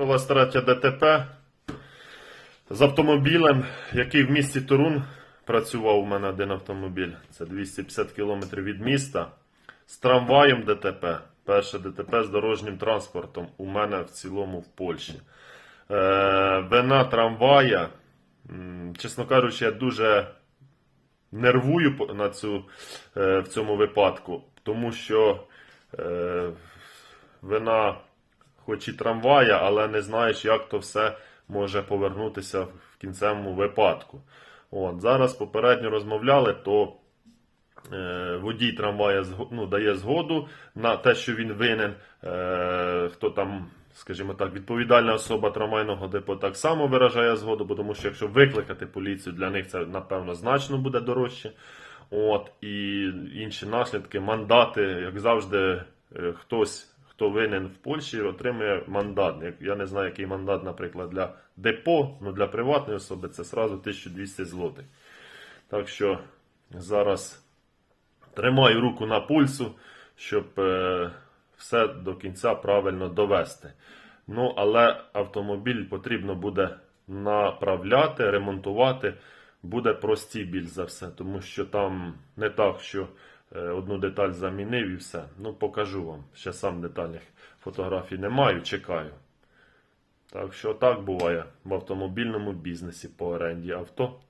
Трапилась третя ДТП з автомобілем, який в місті Торун працював у мене один автомобіль. Це 250 км від міста. З трамваєм ДТП. Перше ДТП з дорожнім транспортом у мене в цілому в Польщі. Е, вина трамвая, чесно кажучи, я дуже нервую на цю, е, в цьому випадку, тому що е, вина хоч і трамвая, але не знаєш, як то все може повернутися в кінцевому випадку. От, зараз попередньо розмовляли, то е, водій трамвая ну, дає згоду на те, що він винен. Е, хто там, скажімо так, відповідальна особа трамвайного депо так само виражає згоду, бо тому що якщо викликати поліцію, для них це напевно значно буде дорожче. От, і інші наслідки, мандати, як завжди, е, хтось, хто винен в Польщі, отримує мандат. Я не знаю, який мандат, наприклад, для депо, ну для приватної особи це сразу 1200 злотих. Так що зараз тримаю руку на пульсу, щоб е, все до кінця правильно довести. Ну, але автомобіль потрібно буде направляти, ремонтувати. Буде простій біль за все, тому що там не так, що одну деталь замінив і все. Ну, покажу вам. Ще сам детальних фотографій не маю, чекаю. Так що так буває в автомобільному бізнесі по оренді авто.